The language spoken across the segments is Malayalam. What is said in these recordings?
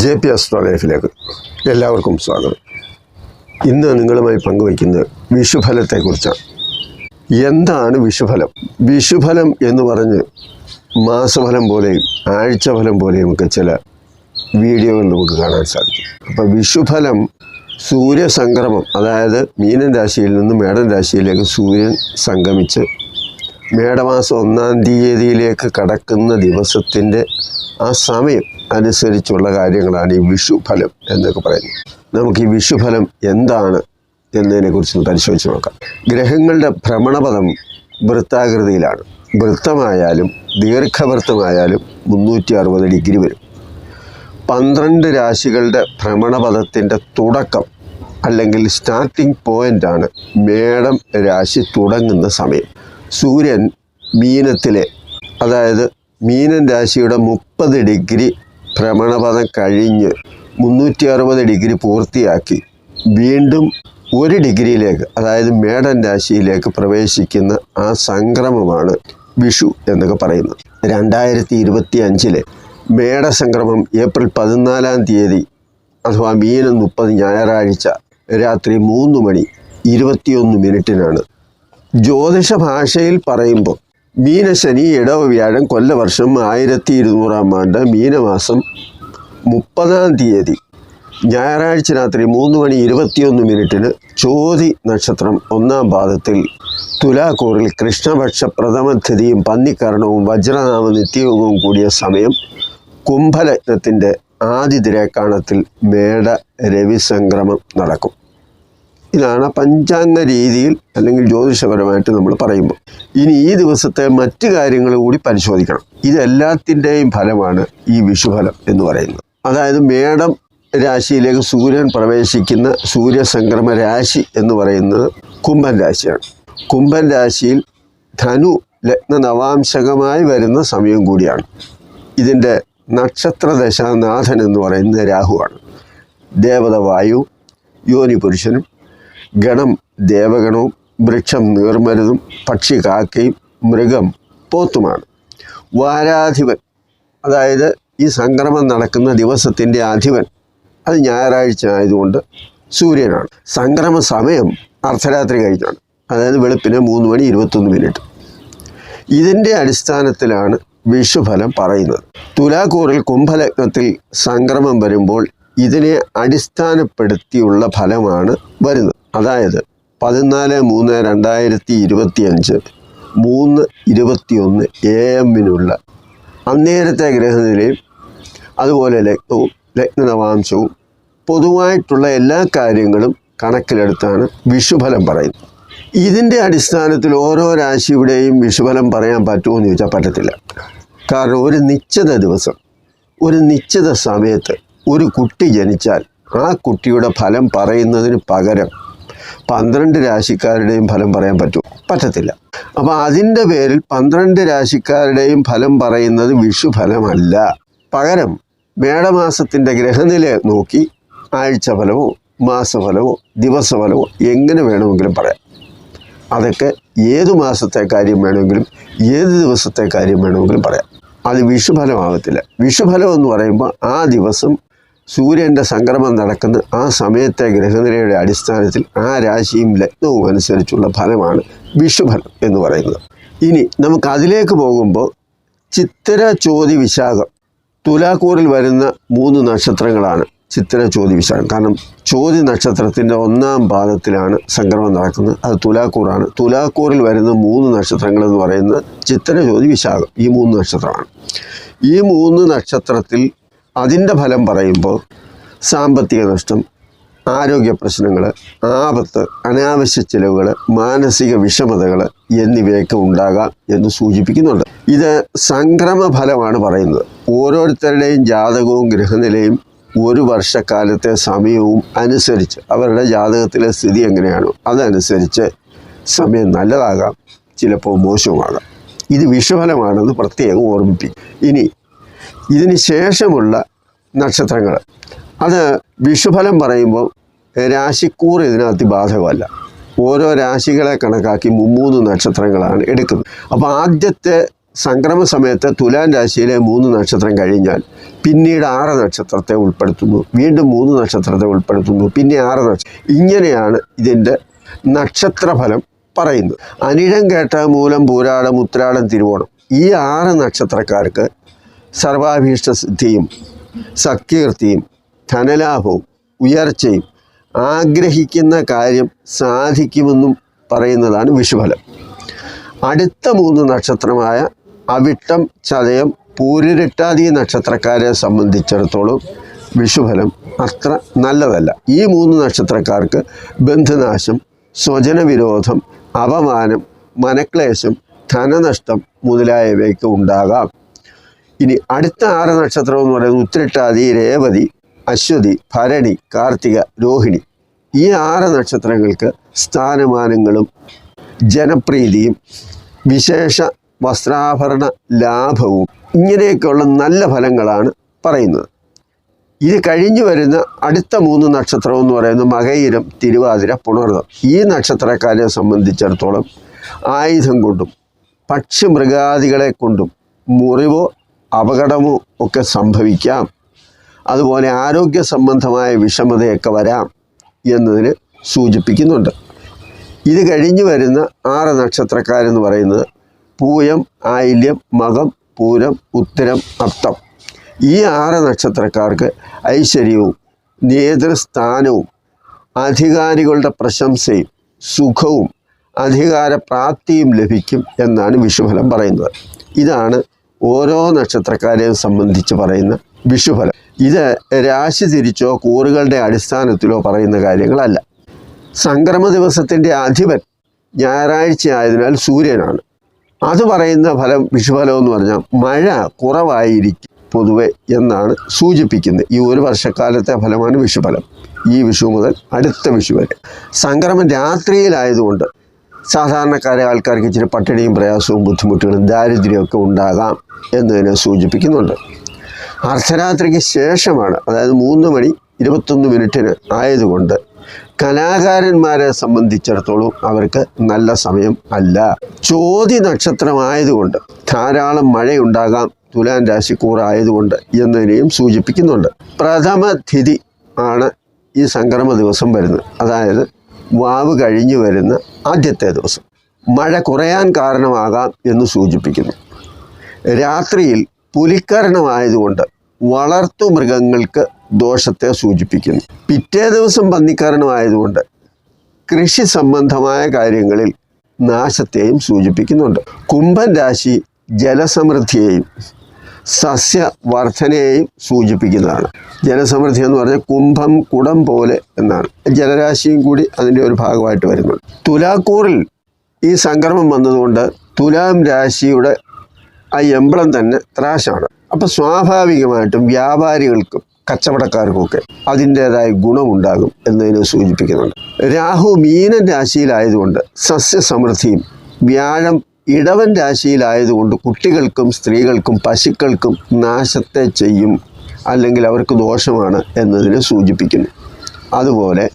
ജെ പി അസ്ട്രോ ലൈഫിലേക്ക് എല്ലാവർക്കും സ്വാഗതം. ഇന്ന് നിങ്ങളുമായി പങ്കുവയ്ക്കുന്നത് വിഷുഫലത്തെക്കുറിച്ചാണ്. എന്താണ് വിഷുഫലം? വിഷുഫലം എന്ന് പറഞ്ഞ് മാസഫലം പോലെയും ആഴ്ചഫലം പോലെയും ഒക്കെ ചില വീഡിയോകൾ നമുക്ക് കാണാൻ സാധിക്കും. അപ്പോൾ വിഷുഫലം സൂര്യസംക്രമം അതായത് മീനൻ രാശിയിൽ നിന്ന് മേടൻ രാശിയിലേക്ക് സൂര്യൻ സംഗമിച്ച് മേടമാസം ഒന്നാം തീയതിയിലേക്ക് കടക്കുന്ന ദിവസത്തിന്റെ ആ സമയം അനുസരിച്ചുള്ള കാര്യങ്ങളാണ് ഈ വിഷുഫലം എന്നൊക്കെ പറയുന്നത്. നമുക്ക് ഈ വിഷുഫലം എന്താണ് എന്നതിനെക്കുറിച്ച് പരിശോധിച്ച് നോക്കാം. ഗ്രഹങ്ങളുടെ ഭ്രമണപഥം വൃത്താകൃതിയിലാണ്. വൃത്തമായാലും ദീർഘവൃത്തമായാലും മുന്നൂറ്റി അറുപത് ഡിഗ്രി വരും. പന്ത്രണ്ട് രാശികളുടെ ഭ്രമണപഥത്തിന്റെ തുടക്കം അല്ലെങ്കിൽ സ്റ്റാർട്ടിംഗ് പോയിന്റാണ് മേടം രാശി തുടങ്ങുന്ന സമയം. സൂര്യൻ മീനത്തിലെ അതായത് മീനൻ രാശിയുടെ മുപ്പത് ഡിഗ്രി ഭ്രമണപഥം കഴിഞ്ഞ് മുന്നൂറ്റി അറുപത് ഡിഗ്രി പൂർത്തിയാക്കി വീണ്ടും ഒരു ഡിഗ്രിയിലേക്ക് അതായത് മേടൻ രാശിയിലേക്ക് പ്രവേശിക്കുന്ന ആ സംക്രമമാണ് വിഷു എന്നൊക്കെ പറയുന്നത്. രണ്ടായിരത്തി ഇരുപത്തി അഞ്ചിലെ മേടസംക്രമം ഏപ്രിൽ പതിനാലാം തീയതി അഥവാ മീനം മുപ്പത് ഞായറാഴ്ച രാത്രി മൂന്ന് മണി ഇരുപത്തിയൊന്ന് മിനിറ്റിനാണ് ജ്യോതിഷ ഭാഷയിൽ പറയുമ്പോൾ മീനശനി ഇടവ വ്യാഴം കൊല്ലവർഷം ആയിരത്തി ഇരുന്നൂറാം ആണ്ട് മീനമാസം മുപ്പതാം തീയതി ഞായറാഴ്ച രാത്രി മൂന്ന് മണി ഇരുപത്തിയൊന്ന് മിനിറ്റിന് ചോതി നക്ഷത്രം ഒന്നാം പാദത്തിൽ തുലാക്കൂറിൽ കൃഷ്ണപക്ഷ പ്രഥമസ്ഥിതിയും പന്നിക്കരണവും വജ്രനാമ നിത്യയോഗവും കൂടിയ സമയം കുംഭലഗ്നത്തിന്റെ ആദിതിരേക്കാണത്തിൽ മേട രവിസംക്രമം നടക്കും. ഇതാണ് പഞ്ചാംഗ രീതിയിൽ അല്ലെങ്കിൽ ജ്യോതിഷപരമായിട്ട് നമ്മൾ പറയുമ്പോൾ. ഇനി ഈ ദിവസത്തെ മറ്റു കാര്യങ്ങൾ കൂടി പരിശോധിക്കണം. ഇതെല്ലാത്തിന്റെയും ഫലമാണ് ഈ വിഷുഫലം എന്ന് പറയുന്നത്. അതായത് മേടം രാശിയിലേക്ക് സൂര്യൻ പ്രവേശിക്കുന്ന സൂര്യസംക്രമ രാശി എന്ന് പറയുന്നത് കുംഭൻ രാശിയാണ്. കുംഭൻ രാശിയിൽ ധനു ലഗ്ന നവാംശകമായി വരുന്ന സമയം കൂടിയാണ്. ഇതിന്റെ നക്ഷത്ര ദശാനാഥൻ എന്ന് പറയുന്നത് രാഹുവാണ്. ദേവത വായു യോനി പുരുഷനും ഗണം ദേവഗണവും വൃക്ഷം നീർമരുതും പക്ഷി കാക്കയും മൃഗം പോത്തുമാണ്. വാരാധിപൻ അതായത് ഈ സംക്രമം നടക്കുന്ന ദിവസത്തിന്റെ അധിപൻ അത് ഞായറാഴ്ച ആയതുകൊണ്ട് സൂര്യനാണ്. സംക്രമ സമയം അർദ്ധരാത്രി കഴിഞ്ഞാണ് അതായത് വെളുപ്പിന് മൂന്ന് മണി ഇരുപത്തൊന്ന് മിനിറ്റ്. ഇതിന്റെ അടിസ്ഥാനത്തിലാണ് വിഷുഫലം പറയുന്നത്. തുലാക്കൂറിൽ കുംഭലഗ്നത്തിൽ സംക്രമം വരുമ്പോൾ ഇതിനെ അടിസ്ഥാനപ്പെടുത്തിയുള്ള ഫലമാണ് വരുന്നത്. അതായത് പതിനാല് മൂന്ന് രണ്ടായിരത്തി ഇരുപത്തി അഞ്ച് മൂന്ന് ഇരുപത്തിയൊന്ന് എ എമ്മിനുള്ള അന്നേരത്തെ ഗ്രഹനിലയും അതുപോലെ ലഗ്നവും ലഗ്നനവാംശവും പൊതുവായിട്ടുള്ള എല്ലാ കാര്യങ്ങളും കണക്കിലെടുത്താണ് വിഷുഫലം പറയുന്നത്. ഇതിന്റെ അടിസ്ഥാനത്തിൽ ഓരോ രാശിയുടെയും വിഷുഫലം പറയാൻ പറ്റുമോ എന്ന് ചോദിച്ചാൽ പറ്റത്തില്ല. കാരണം ഒരു നിശ്ചിത ദിവസം ഒരു നിശ്ചിത സമയത്ത് ഒരു കുട്ടി ജനിച്ചാൽ ആ കുട്ടിയുടെ ഫലം പറയുന്നതിന് പകരം പന്ത്രണ്ട് രാശിക്കാരുടെയും ഫലം പറയാൻ പറ്റുമോ പറ്റത്തില്ല. അപ്പോൾ അതിന്റെ പേരിൽ പന്ത്രണ്ട് രാശിക്കാരുടെയും ഫലം പറയുന്നത് വിഷുഫലമല്ല. പകരം മേടമാസത്തിന്റെ ഗ്രഹനില നോക്കി ആഴ്ചഫലമോ മാസഫലമോ ദിവസഫലമോ എങ്ങനെ വേണമെങ്കിലും പറയാം. അതൊക്കെ ഏത് മാസത്തെ കാര്യം വേണമെങ്കിലും ഏത് ദിവസത്തെ കാര്യം വേണമെങ്കിലും പറയാം. അത് വിഷുഫലമാകത്തില്ല. വിഷുഫലം എന്ന് പറയുമ്പോൾ ആ ദിവസം സൂര്യന്റെ സംക്രമം നടക്കുന്ന ആ സമയത്തെ ഗ്രഹനിലയുടെ അടിസ്ഥാനത്തിൽ ആ രാശിയും ലഗ്നവും അനുസരിച്ചുള്ള ഫലമാണ് വിഷുഫലം എന്ന് പറയുന്നത്. ഇനി നമുക്ക് അതിലേക്ക് പോകുമ്പോൾ ചിത്തിര ചോതി വിശാഖം. തുലാക്കൂറിൽ വരുന്ന മൂന്ന് നക്ഷത്രങ്ങളാണ് ചിത്തിര ചോതി വിശാഖം. കാരണം ചോതി നക്ഷത്രത്തിന്റെ ഒന്നാം പാദത്തിലാണ് സംക്രമം നടക്കുന്നത്. അത് തുലാക്കൂറാണ്. തുലാക്കൂറിൽ വരുന്ന മൂന്ന് നക്ഷത്രങ്ങൾ എന്ന് പറയുന്നത് ചിത്തിര ചോതി വിശാഖം. ഈ മൂന്ന് നക്ഷത്രമാണ്. ഈ മൂന്ന് നക്ഷത്രത്തിൽ അതിന്റെ ഫലം പറയുമ്പോൾ സാമ്പത്തിക നഷ്ടം ആരോഗ്യ പ്രശ്നങ്ങൾ ആപത്ത് അനാവശ്യ ചിലവുകൾ മാനസിക വിഷമതകൾ എന്നിവയൊക്കെ ഉണ്ടാകാം എന്ന് സൂചിപ്പിക്കുന്നുണ്ട്. ഇത് സംക്രമ ഫലമാണ് പറയുന്നത്. ഓരോരുത്തരുടെയും ജാതകവും ഗ്രഹനിലയും ഒരു വർഷക്കാലത്തെ സമയവും അനുസരിച്ച് അവരുടെ ജാതകത്തിലെ സ്ഥിതി എങ്ങനെയാണോ അതനുസരിച്ച് സമയം നല്ലതാകാം ചിലപ്പോൾ മോശവുമാകാം. ഇത് വിഷഫലമാണെന്ന് പ്രത്യേകം ഓർമ്മിപ്പിക്കും. ഇനി ഇതിന് ശേഷമുള്ള നക്ഷത്രങ്ങൾ. അത് വിഷുഫലം പറയുമ്പോൾ രാശിക്കൂർ ഇതിനകത്ത് ബാധകമല്ല. ഓരോ രാശികളെ കണക്കാക്കി മുമ്മൂന്ന് നക്ഷത്രങ്ങളാണ് എടുക്കുന്നത്. അപ്പോൾ ആദ്യത്തെ സംക്രമ സമയത്ത് തുലാൻ രാശിയിലെ മൂന്ന് നക്ഷത്രം കഴിഞ്ഞാൽ പിന്നീട് ആറ് നക്ഷത്രത്തെ ഉൾപ്പെടുത്തുന്നു. വീണ്ടും മൂന്ന് നക്ഷത്രത്തെ ഉൾപ്പെടുത്തുന്നു. പിന്നെ ആറ് നക്ഷത്രം ഇങ്ങനെയാണ് ഇതിന്റെ നക്ഷത്രഫലം പറയുന്നത്. അനിഴം കേട്ട മൂലം പൂരാടം ഉത്രാടം തിരുവോണം. ഈ ആറ് നക്ഷത്രക്കാർക്ക് സർവാഭീഷ്ട സിദ്ധിയും സക്കീർത്തിയും ധനലാഭവും ഉയർച്ചയും ആഗ്രഹിക്കുന്ന കാര്യം സാധിക്കുമെന്നും പറയുന്നതാണ് വിഷുഫലം. അടുത്ത മൂന്ന് നക്ഷത്രമായ അവിട്ടം ചതയം പൂരിരട്ടാതി നക്ഷത്രക്കാരെ സംബന്ധിച്ചിടത്തോളം വിഷുഫലം അത്ര നല്ലതല്ല. ഈ മൂന്ന് നക്ഷത്രക്കാർക്ക് ബന്ധുനാശം സ്വജനവിരോധം അപമാനം മനക്ലേശം ധനനഷ്ടം മുതലായവയ്ക്ക് ഉണ്ടാകാം. ഇനി അടുത്ത ആറ് നക്ഷത്രം എന്ന് പറയുന്നത് ഉത്രട്ടാതി രേവതി അശ്വതി ഭരണി കാർത്തിക രോഹിണി. ഈ ആറ് നക്ഷത്രങ്ങൾക്ക് സ്ഥാനമാനങ്ങളും ജനപ്രീതിയും വിശേഷ വസ്ത്രാഭരണ ലാഭവും ഇങ്ങനെയൊക്കെയുള്ള നല്ല ഫലങ്ങളാണ് പറയുന്നത്. ഇത് കഴിഞ്ഞു വരുന്ന അടുത്ത മൂന്ന് നക്ഷത്രം എന്ന് പറയുന്നത് മകയിരം തിരുവാതിര പുണർതം ഈ നക്ഷത്രക്കാരെ സംബന്ധിച്ചിടത്തോളം ആയുധം കൊണ്ടും പക്ഷിമൃഗാദികളെ കൊണ്ടും മുറിവോ അപകടമോ ഒക്കെ സംഭവിക്കാം. അതുപോലെ ആരോഗ്യ സംബന്ധമായ വിഷമതയൊക്കെ വരാം എന്നതിന് സൂചിപ്പിക്കുന്നുണ്ട്. ഇത് കഴിഞ്ഞു വരുന്ന ആറ് നക്ഷത്രക്കാരെന്ന് പറയുന്നത് പൂയം ആയില്യം മകം പൂരം ഉത്തരം അത്തം. ഈ ആറ് നക്ഷത്രക്കാർക്ക് ഐശ്വര്യവും നേതൃസ്ഥാനവും അധികാരികളുടെ പ്രശംസയും സുഖവും അധികാരപ്രാപ്തിയും ലഭിക്കും എന്നാണ് വിഷുഫലം പറയുന്നത്. ഇതാണ് ഓരോ നക്ഷത്രക്കാരെയും സംബന്ധിച്ച് പറയുന്ന വിഷുഫലം. ഇത് രാശി തിരിച്ചോ കൂറുകളുടെ അടിസ്ഥാനത്തിലോ പറയുന്ന കാര്യങ്ങളല്ല. സംക്രമ ദിവസത്തിന്റെ അധിപൻ ഞായറാഴ്ച ആയതിനാൽ സൂര്യനാണ്. അത് പറയുന്ന ഫലം വിഷുഫലം എന്ന് പറഞ്ഞാൽ മഴ കുറവായിരിക്കും പൊതുവെ എന്നാണ് സൂചിപ്പിക്കുന്നത്. ഈ ഒരു വർഷക്കാലത്തെ ഫലമാണ് വിഷുഫലം. ഈ വിഷു മുതൽ അടുത്ത വിഷു വരെ. സംക്രമം രാത്രിയിലായതുകൊണ്ട് സാധാരണക്കാരെ ആൾക്കാർക്ക് ഇച്ചിരി പട്ടിണിയും പ്രയാസവും ബുദ്ധിമുട്ടുകളും ദാരിദ്ര്യമൊക്കെ ഉണ്ടാകാം എന്നതിനെ സൂചിപ്പിക്കുന്നുണ്ട്. അർദ്ധരാത്രിക്ക് ശേഷമാണ് അതായത് മൂന്ന് മണി ഇരുപത്തൊന്ന് മിനിറ്റിന് ആയതുകൊണ്ട് കലാകാരന്മാരെ സംബന്ധിച്ചിടത്തോളം അവർക്ക് നല്ല സമയം അല്ല. ചോതി നക്ഷത്രമായതുകൊണ്ട് ധാരാളം മഴയുണ്ടാകാം തുലാൻ രാശിക്കൂറായതുകൊണ്ട് എന്നതിനെയും സൂചിപ്പിക്കുന്നുണ്ട്. പ്രഥമ തിഥി ആണ് ഈ സംക്രമ ദിവസം വരുന്നത്. അതായത് വാവ് കഴിഞ്ഞു വരുന്ന ആദ്യത്തെ ദിവസം. മഴ കുറയാൻ കാരണമാകാം എന്ന് സൂചിപ്പിക്കുന്നു. രാത്രിയിൽ പുലിക്കരണമായതുകൊണ്ട് വളർത്തു മൃഗങ്ങൾക്ക് ദോഷത്തെ സൂചിപ്പിക്കുന്നു. പിറ്റേ ദിവസം പന്നിക്കരണമായതുകൊണ്ട് കൃഷി സംബന്ധമായ കാര്യങ്ങളിൽ നാശത്തെയും സൂചിപ്പിക്കുന്നുണ്ട്. കുംഭൻ രാശി ജലസമൃദ്ധിയെയും സസ്യവർദ്ധനയെയും സൂചിപ്പിക്കുന്നതാണ്. ജനസമൃദ്ധി എന്ന് പറഞ്ഞാൽ കുംഭം കുടം പോലെ എന്നാണ്. ജലരാശിയും കൂടി അതിന്റെ ഒരു ഭാഗമായിട്ട് വരുന്നുണ്ട് തുലാക്കൂറിൽ ഈ സംക്രമം വന്നതുകൊണ്ട് തുലാം രാശിയുടെ ആ എംബ്ലം തന്നെ ത്രാശാണ്. അപ്പം സ്വാഭാവികമായിട്ടും വ്യാപാരികൾക്കും കച്ചവടക്കാർക്കുമൊക്കെ അതിന്റേതായ ഗുണമുണ്ടാകും എന്നതിനെ സൂചിപ്പിക്കുന്നുണ്ട്. രാഹു മീനൻ രാശിയിലായതുകൊണ്ട് സസ്യസമൃദ്ധിയും വ്യാഴം ഇടവൻ രാശിയിലായതുകൊണ്ട് കുട്ടികൾക്കും സ്ത്രീകൾക്കും പശുക്കൾക്കും നാശത്തെ ചെയ്യും അല്ലെങ്കിൽ അവർക്ക് ദോഷമാണ് എന്നതിനെ സൂചിപ്പിക്കുന്നു. അതുപോലെ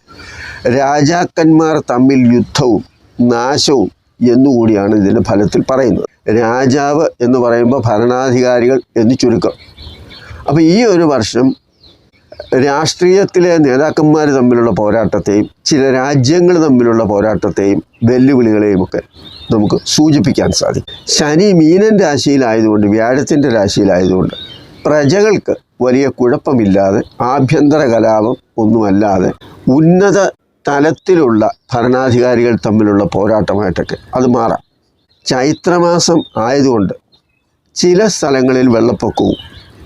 രാജാക്കന്മാർ തമ്മിൽ യുദ്ധവും നാശവും എന്നുകൂടിയാണ് ഇതിന്റെ ഫലത്തിൽ പറയുന്നത്. രാജാവ് എന്ന് പറയുമ്പോൾ ഭരണാധികാരികൾ എന്ന് ചുരുക്കം. അപ്പോൾ ഈ ഒരു വർഷം രാഷ്ട്രീയത്തിലെ നേതാക്കന്മാർ തമ്മിലുള്ള പോരാട്ടത്തെയും ചില രാജ്യങ്ങൾ തമ്മിലുള്ള പോരാട്ടത്തെയും വെല്ലുവിളികളെയും ഒക്കെ നമുക്ക് സൂചിപ്പിക്കാൻ സാധിക്കും. ശനി മീനൻ രാശിയിലായതുകൊണ്ട് വ്യാഴത്തിന്റെ രാശിയിലായതുകൊണ്ട് പ്രജകൾക്ക് വലിയ കുഴപ്പമില്ലാതെ ആഭ്യന്തര കലാപം ഒന്നുമല്ലാതെ ഉന്നത തലത്തിലുള്ള ഭരണാധികാരികൾ തമ്മിലുള്ള പോരാട്ടമായിട്ടൊക്കെ അത് മാറാം. ചൈത്രമാസം ആയതുകൊണ്ട് ചില സ്ഥലങ്ങളിൽ വെള്ളപ്പൊക്കവും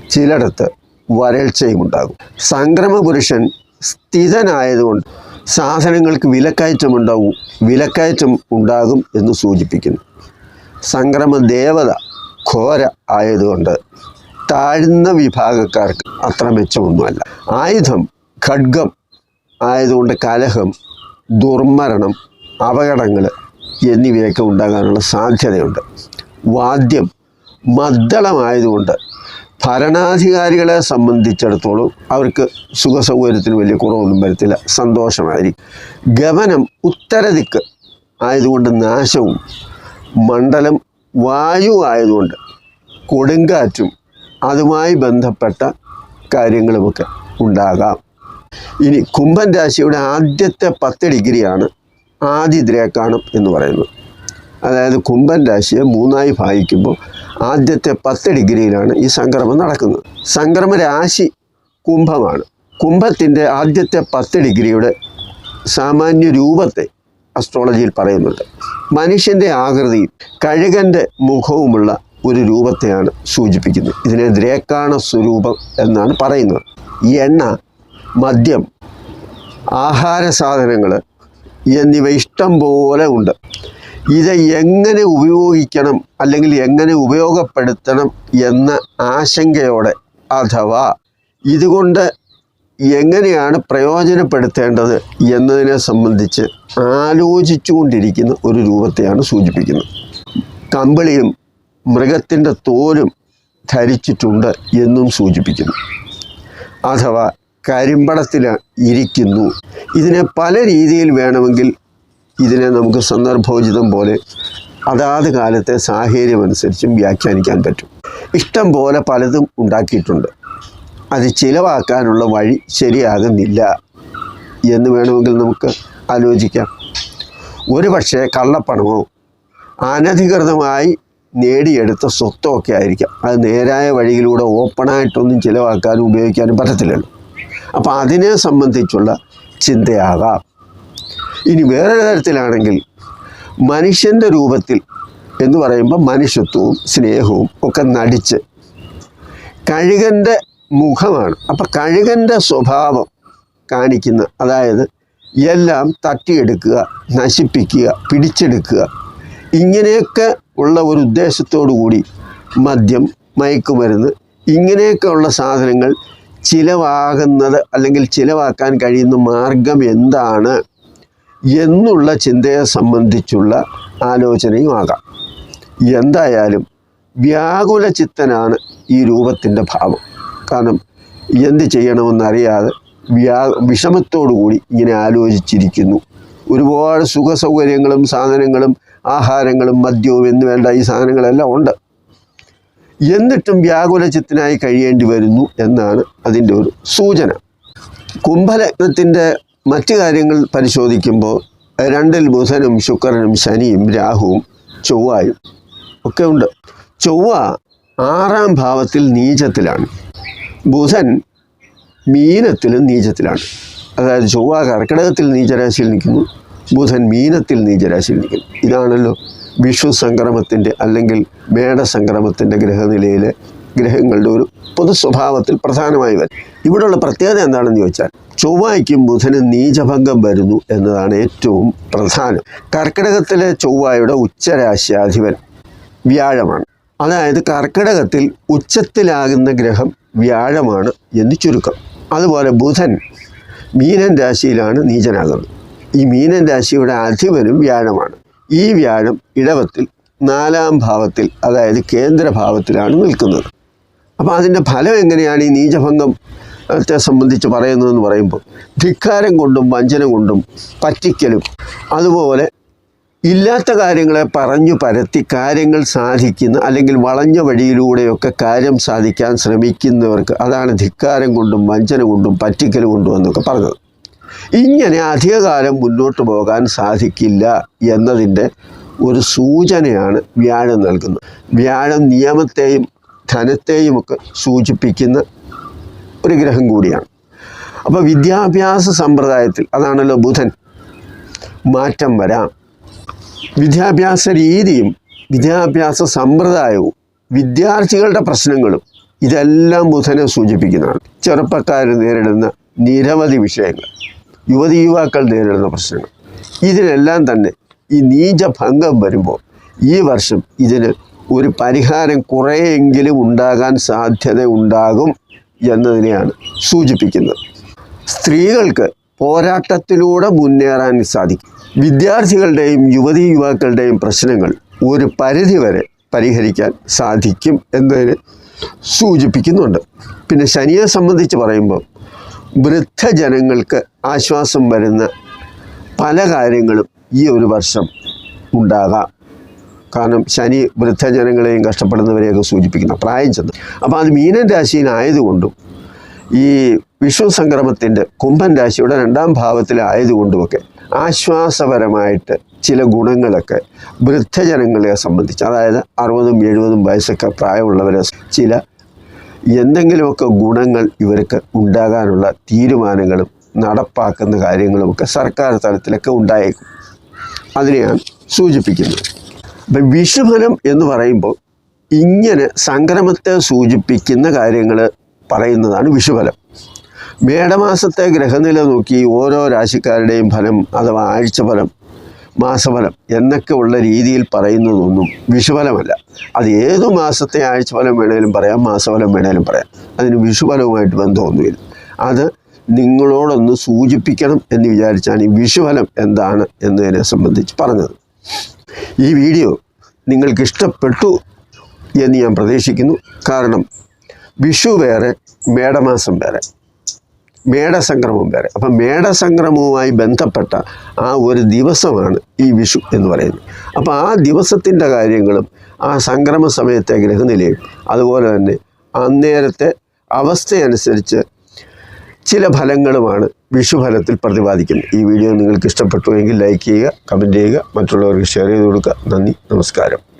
ചിലയിടത്ത് വരൾച്ചയും ഉണ്ടാകും. സംക്രമ പുരുഷൻ സ്ഥിതനായതുകൊണ്ട് സാധനങ്ങൾക്ക് വിലക്കയറ്റം ഉണ്ടാവും വിലക്കയറ്റം ഉണ്ടാകും എന്ന് സൂചിപ്പിക്കുന്നു. സംക്രമ ദേവത ഘോര ആയതുകൊണ്ട് താഴ്ന്ന വിഭാഗക്കാർക്ക് അത്ര മെച്ചമൊന്നുമല്ല. ആയുധം ഖഡ്ഗം ആയതുകൊണ്ട് കലഹം ദുർമരണം അപകടങ്ങൾ എന്നിവയൊക്കെ ഉണ്ടാകാനുള്ള സാധ്യതയുണ്ട്. വാദ്യം മദ്ദളമായതുകൊണ്ട് ഭരണാധികാരികളെ സംബന്ധിച്ചിടത്തോളം അവർക്ക് സുഖസൗകര്യത്തിന് വലിയ കുറവൊന്നും വരത്തില്ല. സന്തോഷമായിരിക്കും. ഗവനം ഉത്തരദിക്ക് ആയതുകൊണ്ട് നാശവും മണ്ഡലം വായു ആയതുകൊണ്ട് കൊടുങ്കാറ്റും അതുമായി ബന്ധപ്പെട്ട കാര്യങ്ങളുമൊക്കെ ഉണ്ടാകാം. ഇനി കുംഭൻ രാശിയുടെ ആദ്യത്തെ പത്ത് ഡിഗ്രിയാണ് ആദിദ്രേക്കാണം എന്ന് പറയുന്നത്. അതായത് കുംഭൻ രാശിയെ മൂന്നായി ഭാഗിക്കുമ്പോൾ ആദ്യത്തെ പത്ത് ഡിഗ്രിയിലാണ് ഈ സംക്രമം നടക്കുന്നത്. സംക്രമ രാശി കുംഭമാണ്. കുംഭത്തിന്റെ ആദ്യത്തെ പത്ത് ഡിഗ്രിയുടെ സാമാന്യ രൂപത്തെ അസ്ട്രോളജിയിൽ പറയുന്നുണ്ട്. മനുഷ്യന്റെ ആകൃതിയും കഴുകന്റെ മുഖവുമുള്ള ഒരു രൂപത്തെയാണ് സൂചിപ്പിക്കുന്നത്. ഇതിനെ ദ്രേക്കാണ സ്വരൂപം എന്നാണ് പറയുന്നത്. എണ്ണ മദ്യം ആഹാര സാധനങ്ങൾ എന്നിവ ഇഷ്ടം പോലെ ഉണ്ട്. ഇത് എങ്ങനെ ഉപയോഗിക്കണം അല്ലെങ്കിൽ എങ്ങനെ ഉപയോഗപ്പെടുത്തണം എന്ന ആശങ്കയോടെ അഥവാ ഇതുകൊണ്ട് എങ്ങനെയാണ് പ്രയോജനപ്പെടുത്തേണ്ടത് എന്നതിനെ സംബന്ധിച്ച് ആലോചിച്ചുകൊണ്ടിരിക്കുന്ന ഒരു രൂപത്തെയാണ് സൂചിപ്പിക്കുന്നത്. കമ്പിളിയും മൃഗത്തിന്റെ തോലും ധരിച്ചിട്ടുണ്ട് എന്നും സൂചിപ്പിക്കുന്നു. അഥവാ കരിമ്പടത്തിൽ ഇരിക്കുന്നു. ഇതിനെ പല രീതിയിൽ വേണമെങ്കിൽ ഇതിനെ നമുക്ക് സന്ദർഭോചിതം പോലെ അതാത് കാലത്തെ സാഹചര്യമനുസരിച്ചും വ്യാഖ്യാനിക്കാൻ പറ്റും. ഇഷ്ടം പോലെ പലതും ഉണ്ടാക്കിയിട്ടുണ്ട്. അത് ചിലവാക്കാനുള്ള വഴി ശരിയാകുന്നില്ല എന്ന് വേണമെങ്കിൽ നമുക്ക് ആലോചിക്കാം. ഒരു പക്ഷേ കള്ളപ്പണമോ അനധികൃതമായി നേടിയെടുത്ത സ്വത്തോ ഒക്കെ ആയിരിക്കാം. അത് നേരായ വഴിയിലൂടെ ഓപ്പണായിട്ടൊന്നും ചിലവാക്കാനും ഉപയോഗിക്കാനും പറ്റത്തില്ലല്ലോ. അപ്പോൾ അതിനെ സംബന്ധിച്ചുള്ള ചിന്തയാകാം. ഇനി വേറൊരു തരത്തിലാണെങ്കിൽ മനുഷ്യന്റെ രൂപത്തിൽ എന്ന് പറയുമ്പോൾ മനുഷ്യത്വവും സ്നേഹവും ഒക്കെ നടിച്ച് കഴുകന്റെ മുഖമാണ്. അപ്പം കഴുകന്റെ സ്വഭാവം കാണിക്കുന്ന അതായത് എല്ലാം തട്ടിയെടുക്കുക നശിപ്പിക്കുക പിടിച്ചെടുക്കുക ഇങ്ങനെയൊക്കെ ഉള്ള ഒരു ഉദ്ദേശത്തോടു കൂടി മദ്യം മയക്കുമരുന്ന് ഇങ്ങനെയൊക്കെ ഉള്ള സാധനങ്ങൾ ചിലവാകുന്നത് അല്ലെങ്കിൽ ചിലവാക്കാൻ കഴിയുന്ന മാർഗം എന്താണ്? എന്നുള്ള ചിന്തയെ സംബന്ധിച്ചുള്ള ആലോചനയും ആകാം. എന്തായാലും വ്യാകുല ചിത്തനാണ് ഈ രൂപത്തിന്റെ ഭാവം. കാരണം എന്ത് ചെയ്യണമെന്നറിയാതെ വ്യാ വിഷമത്തോടു കൂടി ഇങ്ങനെ ആലോചിച്ചിരിക്കുന്നു. ഒരുപാട് സുഖ സൗകര്യങ്ങളും സാധനങ്ങളും ആഹാരങ്ങളും മദ്യവും എന്ന് വേണ്ട ഈ സാധനങ്ങളെല്ലാം ഉണ്ട്. എന്നിട്ടും വ്യാകുലചിത്തനായി കഴിയേണ്ടി വരുന്നു എന്നാണ് അതിന്റെ ഒരു സൂചന. കുംഭലഗ്നത്തിന്റെ മറ്റു കാര്യങ്ങൾ പരിശോധിക്കുമ്പോൾ രണ്ടിൽ ബുധനും ശുക്രനും ശനിയും രാഹുവും ചൊവ്വായും ഒക്കെ ഉണ്ട്. ചൊവ്വ ആറാം ഭാവത്തിൽ നീചത്തിലാണ്. ബുധൻ മീനത്തിലും നീചത്തിലാണ്. അതായത് ചൊവ്വ കർക്കിടകത്തിൽ നീചരാശിയിൽ നിൽക്കുന്നു ബുധൻ മീനത്തിൽ നീചരാശിയിൽ നിൽക്കുന്നു. ഇതാണല്ലോ വിഷു സംക്രമത്തിന്റെ അല്ലെങ്കിൽ മേടസംക്രമത്തിന്റെ ഗ്രഹനിലയിലെ ഗ്രഹങ്ങളുടെ ഒരു പൊതു സ്വഭാവത്തിൽ പ്രധാനമായി വരും. ഇവിടെയുള്ള പ്രത്യേകത എന്താണെന്ന് ചോദിച്ചാൽ ചൊവ്വായ്ക്കും ബുധനും നീചഭംഗം വരുന്നു എന്നതാണ് ഏറ്റവും പ്രധാനം. കർക്കിടകത്തിലെ ചൊവ്വായുടെ ഉച്ചരാശ്യാധിപൻ വ്യാഴമാണ്. അതായത് കർക്കിടകത്തിൽ ഉച്ചത്തിലാകുന്ന ഗ്രഹം വ്യാഴമാണ് എന്ന് ചുരുക്കം. അതുപോലെ ബുധൻ മീനൻ രാശിയിലാണ് നീചനാകുന്നത്. ഈ മീനൻ രാശിയുടെ അധിപനും വ്യാഴമാണ്. ഈ വ്യാഴം ഇടവത്തിൽ നാലാം ഭാവത്തിൽ അതായത് കേന്ദ്രഭാവത്തിലാണ് നിൽക്കുന്നത്. അപ്പോൾ അതിന്റെ ഫലം എങ്ങനെയാണ് ഈ നീചഭംഗം ത്തെ സംബന്ധിച്ച് പറയുന്നതെന്ന് പറയുമ്പോൾ ധിക്കാരം കൊണ്ടും വഞ്ചന കൊണ്ടും പറ്റിക്കലും അതുപോലെ ഇല്ലാത്ത കാര്യങ്ങളെ പറഞ്ഞു പരത്തി കാര്യങ്ങൾ സാധിക്കുന്ന അല്ലെങ്കിൽ വളഞ്ഞ വഴിയിലൂടെയൊക്കെ കാര്യം സാധിക്കാൻ ശ്രമിക്കുന്നവർക്ക് അതാണ് ധിക്കാരം കൊണ്ടും വഞ്ചന കൊണ്ടും പറ്റിക്കൽ കൊണ്ടും എന്നൊക്കെ പറഞ്ഞത്. ഇങ്ങനെ അധികകാലം മുന്നോട്ട് പോകാൻ സാധിക്കില്ല എന്നതിന്റെ ഒരു സൂചനയാണ് വ്യാഴം നൽകുന്നത്. വ്യാഴം നിയമത്തെയും ധനത്തെയും ഒക്കെ സൂചിപ്പിക്കുന്ന ഒരു ഗ്രഹം കൂടിയാണ്. അപ്പോൾ വിദ്യാഭ്യാസ സമ്പ്രദായത്തിൽ അതാണല്ലോ ബുധൻ. മാറ്റം വരാം. വിദ്യാഭ്യാസ രീതിയും വിദ്യാഭ്യാസ സമ്പ്രദായവും വിദ്യാർത്ഥികളുടെ പ്രശ്നങ്ങളും ഇതെല്ലാം ബുധനെ സൂചിപ്പിക്കുന്നതാണ്. ചെറുപ്പക്കാർ നേരിടുന്ന നിരവധി വിഷയങ്ങൾ യുവതി യുവാക്കൾ നേരിടുന്ന പ്രശ്നങ്ങൾ. ഇതിനെല്ലാം തന്നെ ഈ നീചഭംഗം വരുമ്പോൾ ഈ വർഷം ഇതിന് ഒരു പരിഹാരം കുറേയെങ്കിലും ഉണ്ടാകാൻ സാധ്യത ഉണ്ടാകും എന്നതിനെയാണ് സൂചിപ്പിക്കുന്നത്. സ്ത്രീകൾക്ക് പോരാട്ടത്തിലൂടെ മുന്നേറാൻ സാധിക്കും. വിദ്യാർത്ഥികളുടെയും യുവതി യുവാക്കളുടെയും പ്രശ്നങ്ങൾ ഒരു പരിധിവരെ പരിഹരിക്കാൻ സാധിക്കും എന്നതിന് സൂചിപ്പിക്കുന്നുണ്ട്. പിന്നെ ശനിയെ സംബന്ധിച്ച് പറയുമ്പോൾ വൃദ്ധജനങ്ങൾക്ക് ആശ്വാസം വരുന്ന പല കാര്യങ്ങളും ഈ ഒരു വർഷം ഉണ്ടാകാം. കാരണം ശനി വൃദ്ധജനങ്ങളെയും കഷ്ടപ്പെടുന്നവരെയൊക്കെ സൂചിപ്പിക്കുന്ന പ്രായം ചെന്ന്. അപ്പോൾ അത് മീനൻ രാശിയിലായതുകൊണ്ടും ഈ വിഷു സംക്രമത്തിന്റെ കുംഭൻ രാശിയുടെ രണ്ടാം ഭാവത്തിലായതുകൊണ്ടുമൊക്കെ ആശ്വാസപരമായിട്ട് ചില ഗുണങ്ങളൊക്കെ വൃദ്ധജനങ്ങളെ സംബന്ധിച്ച് അതായത് അറുപതും എഴുപതും വയസ്സൊക്കെ പ്രായമുള്ളവരെ ചില എന്തെങ്കിലുമൊക്കെ ഗുണങ്ങൾ ഇവർക്ക് ഉണ്ടാകാനുള്ള തീരുമാനങ്ങളും നടപ്പാക്കുന്ന കാര്യങ്ങളുമൊക്കെ സർക്കാർ തലത്തിലൊക്കെ ഉണ്ടായേക്കും. അതിനെയാണ് സൂചിപ്പിക്കുന്നത്. വിഷുഫലം എന്ന് പറയുമ്പോൾ ഇങ്ങനെ സംക്രമത്തെ സൂചിപ്പിക്കുന്ന കാര്യങ്ങൾ പറയുന്നതാണ് വിഷുഫലം. മേടമാസത്തെ ഗ്രഹനില നോക്കി ഓരോ രാശിക്കാരുടെയും ഫലം അഥവാ ആഴ്ച ഫലം മാസഫലം എന്നൊക്കെ ഉള്ള രീതിയിൽ പറയുന്നതൊന്നും വിഷുഫലമല്ല. അത് ഏതു മാസത്തെ ആഴ്ച ഫലം വേണേലും പറയാം മാസഫലം വേണേലും പറയാം. അതിന് വിഷുഫലവുമായിട്ട് ബന്ധമൊന്നുമില്ല. അത് നിങ്ങളോടൊന്ന് സൂചിപ്പിക്കണം എന്ന് വിചാരിച്ചാണ് ഈ വിഷുഫലം എന്താണ് എന്നതിനെ സംബന്ധിച്ച് പറഞ്ഞത്. ഈ വീഡിയോ നിങ്ങൾക്ക് ഇഷ്ടപ്പെട്ടു എന്ന് ഞാൻ പ്രതീക്ഷിക്കുന്നു. കാരണം വിഷു വേറെ മേടമാസം വേറെ മേടസംക്രമം വേറെ. അപ്പം മേടസംക്രമവുമായി ബന്ധപ്പെട്ട ആ ഒരു ദിവസമാണ് ഈ വിഷു എന്ന് പറയുന്നത്. അപ്പോൾ ആ ദിവസത്തിന്റെ കാര്യങ്ങളും ആ സംക്രമ സമയത്തെ ഗ്രഹനിലയും അതുപോലെ തന്നെ അന്നേരത്തെ അവസ്ഥയനുസരിച്ച് ചില ഫലങ്ങളുമാണ് വിഷുഫലത്തിൽ പ്രതിപാദിക്കുന്നു. ഈ വീഡിയോ നിങ്ങൾക്ക് ഇഷ്ടപ്പെട്ടുവെങ്കിൽ ലൈക്ക് ചെയ്യുക കമന്റ് ചെയ്യുക മറ്റുള്ളവർക്ക് ഷെയർ ചെയ്ത് കൊടുക്കുക. നന്ദി നമസ്കാരം.